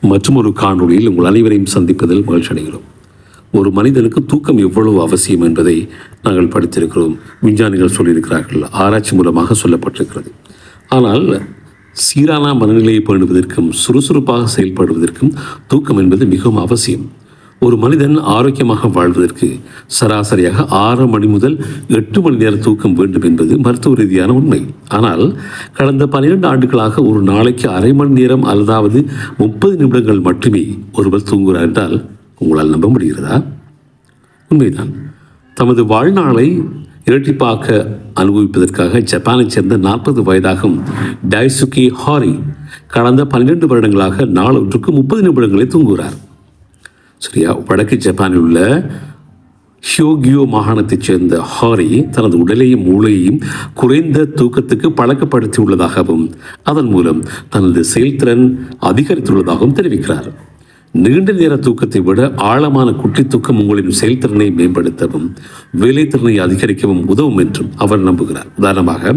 மற்றும் ஒரு காணொளியில் உங்கள் அனைவரையும் சந்திப்பதில் மகிழ்ச்சி அடைகிறோம். ஒரு மனிதனுக்கு தூக்கம் எவ்வளவு அவசியம் என்பதை நாங்கள் படித்திருக்கிறோம். விஞ்ஞானிகள் சொல்லியிருக்கிறார்கள் ஆராய்ச்சி மூலமாக சொல்லப்பட்டிருக்கிறது. ஆனால் சீரான மனநிலையை பேணுவதற்கும் சுறுசுறுப்பாக செயல்படுவதற்கும் தூக்கம் என்பது மிகவும் அவசியம். ஒரு மனிதன் ஆரோக்கியமாக வாழ்வதற்கு சராசரியாக ஆறு மணி முதல் எட்டு மணி நேரம் தூக்கம் வேண்டும் என்பது மருத்துவ ரீதியான உண்மை. ஆனால் கடந்த பன்னிரண்டு ஆண்டுகளாக ஒரு நாளைக்கு அரை மணி நேரம் அல்லதாவது முப்பது நிமிடங்கள் மட்டுமே ஒருவர் தூங்குகிறார் என்றால் உங்களால் நம்ப முடிகிறதா? உண்மைதான். தமது வாழ்நாளை இரட்டிப்பாக்க அனுபவிப்பதற்காக ஜப்பானைச் சேர்ந்த நாற்பது வயதாகும் டைசுகி ஹாரி கடந்த பன்னிரண்டு வருடங்களாக நாளொன்றுக்கு முப்பது நிமிடங்களை தூங்குகிறார். சரியா? வடக்கு ஜப்பானில் உள்ள ஹியோகியோ மாகாணத்தைச் சேர்ந்த ஹாரி தனது உடலையும் மூளையையும் குறைந்த தூக்கத்துக்கு பழக்கப்படுத்தி உள்ளதாகவும் அதன் மூலம் தனது செயல்திறன் அதிகரித்துள்ளதாகவும் தெரிவிக்கிறார். நீண்ட நேர தூக்கத்தை விட ஆழமான குட்டி தூக்கம் உங்களின் செயல்திறனை மேம்படுத்தவும் வேலைத்திறனை அதிகரிக்கவும் உதவும் என்றும் அவர் நம்புகிறார். உதாரணமாக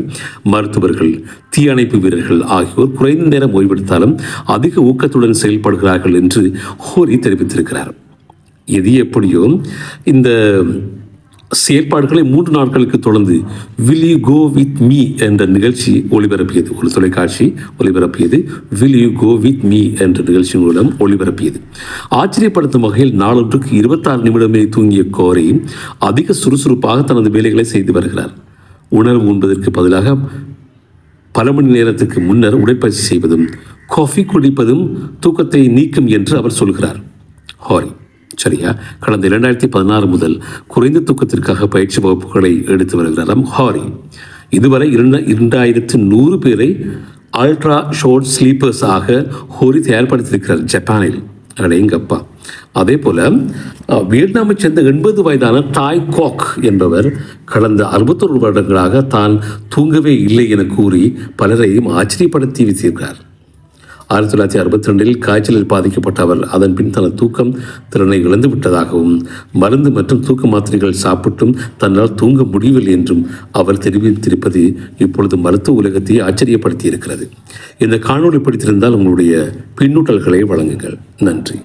மருத்துவர்கள் தீயணைப்பு வீரர்கள் ஆகியோர் குறைந்த நேரம் ஓய்வெடுத்தாலும் அதிக ஊக்கத்துடன் செயல்படுகிறார்கள் என்று ஹோரி தெரிவித்திருக்கிறார். எது எப்படியோ இந்த செயற்பாடுகளை மூன்று நாட்களுக்கு தொடர்ந்து will you go with me என்ற நிகழ்ச்சி ஒளிபரப்பியது. ஒரு தொலைக்காட்சி ஒளிபரப்பியது. Will you go with me என்ற நிகழ்ச்சி மூலம் ஒளிபரப்பியது. ஆச்சரியப்படுத்தும் வகையில் நாளொன்றுக்கு இருபத்தாறு நிமிடமே தூங்கிய கோரையும் அதிக சுறுசுறுப்பாக தனது வேலைகளை செய்து வருகிறார். உணவு உண்பதற்கு பதிலாக பல மணி நேரத்துக்கு முன்னர் உடற்பயிற்சி செய்வதும் காஃபி குடிப்பதும் தூக்கத்தை நீக்கும் என்று அவர் சொல்கிறார். ஹாரி சரியா கடந்த இரண்டாயிரத்தி பதினாறு முதல் குறைந்த தூக்கத்திற்காக பயிற்சி வகுப்புகளை எடுத்து வருகிறாராம் ஹாரி. இதுவரை இரண்டு இரண்டாயிரத்து நூறு பேரை அல்ட்ரா ஷோர்ட் ஸ்லீப்பர்ஸ் ஆக ஹோரி தயார்படுத்தியிருக்கிறார் ஜப்பானில். அடையங்கப்பா அதே போல வியட்நாமை சேர்ந்த எண்பது வயதான தாய் காக் என்பவர் கடந்த அறுபத்தொரு வருடங்களாக தான் தூங்கவே இல்லை என கூறி பலரையும் ஆச்சரியப்படுத்தி வைத்திருக்கிறார் ஆயிரத்தி தொள்ளாயிரத்தி அறுபத்தி ரெண்டில் காய்ச்சலில் பாதிக்கப்பட்ட அவர் அதன் பின் தனது தூக்கம் திறனை இழந்து விட்டதாகவும் மருந்து மற்றும் தூக்க மாத்திரைகள் சாப்பிட்டும் தன்னால் தூங்க முடியவில்லை என்றும் அவர் தெரிவித்திருப்பது இப்பொழுது மருத்துவ உலகத்தை ஆச்சரியப்படுத்தி இருக்கிறது இந்த காணொளி பிடித்திருந்தால் உங்களுடைய பின்னூட்டல்களை வழங்குங்கள். நன்றி.